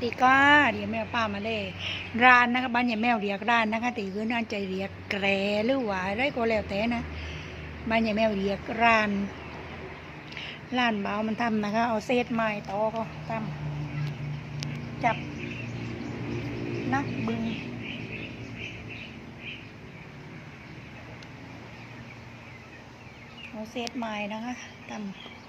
ติก้าเดี๋ยวแม่ป้ามาเลยร้านนะคะบ้านอย่าแมวเรียกร้านนะคะต่คือน่าใจเรียกแกรหรือว่าอะไรก็แล้วแต่นะบ้านอย่าแมวเรียกร้านร้านเบามันทำนะคะ เอาเศษไม้ตอก็ทำจับนักบึงเอาเศษไม้นะคะทำ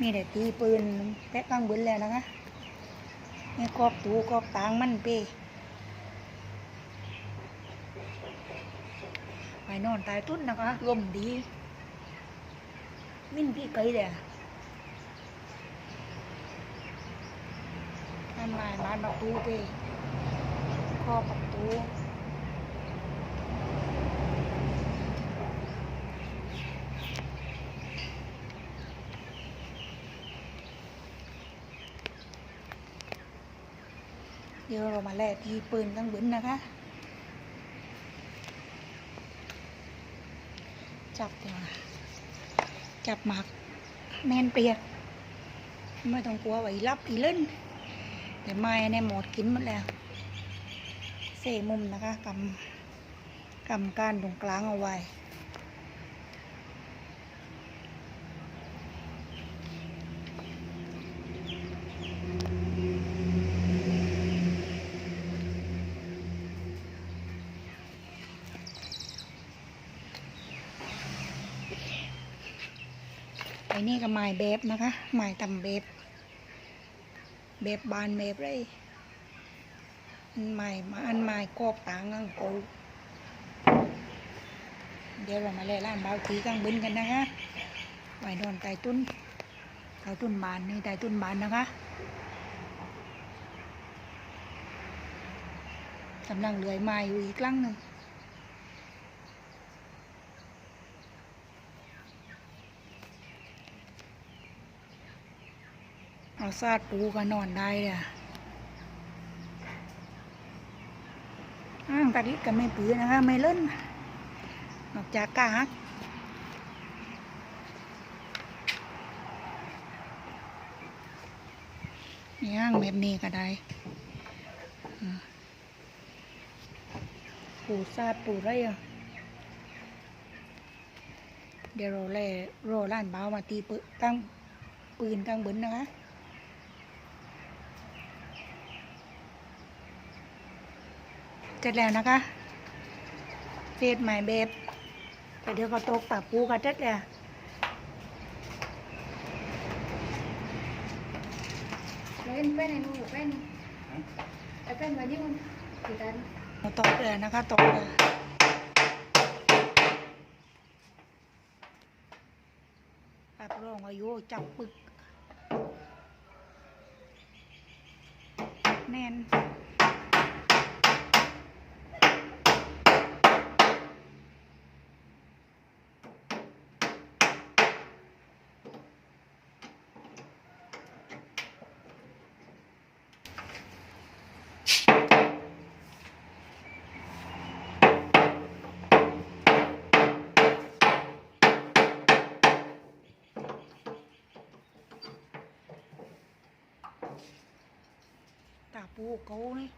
มีแต่ตีปืนแปะกลางบนแล้วนะคะนี่กอกตูกอกตางมันเป้ไปนอนตายตุ้นนะคะลมดี มินพี่ไกลเลยอทำลายบ้านประตูเป้คอประตู เดี๋ยวเรามาแลกทีปืนข้งบนนะคะ จับเดี๋ยวจับหมักแน่นเปียก ไม่ต้องกลัวไว้รับอีเล่นแต่ไม้เนี่ยหมดกินหมดแล้ว เสมุมนะคะกำกำก้านตรงกลางเอาไว้ อ้นี่ก็ไม้เบบนะคะไม้ตำเบบเบบบานเบบเลยอันไม้มาอันไม้กอกตางังกูเดี๋ยวเรามาเล่นร้านเบาทีกลางบินกันนะคะไว้นอนไต่ตุ้นไต่ตุ้นบานนี่ไต่ตุ้นบานนะคะกำลังเลื่อยไม้อยู่อีกครั้งหนึ่ง เอาซาดปูก็นอนได้เลยอะอ้างตาดิดก็ไม่ปืนนะคะ ไม่เล่นนอกจากกาฮักย่างแบบนี้ก็ได้ปูซาดปูไรอะเดี๋ยวเราแล่รอล้านเบามาตีปืนตั้งปืนตั้งบนนะคะ เสร็จแล้วนะคะเฟสใหม่เบบแต่เดี๋ยวก็ตกปากปูกันเสร็จแล้วเล่นเป็นไอ้หนูเป็นไอ้เป็นมานี่มันกี่ตันตกเลยนะคะตกเลยปรับรองอายุจับปึกแน่น ตาปูเขานี่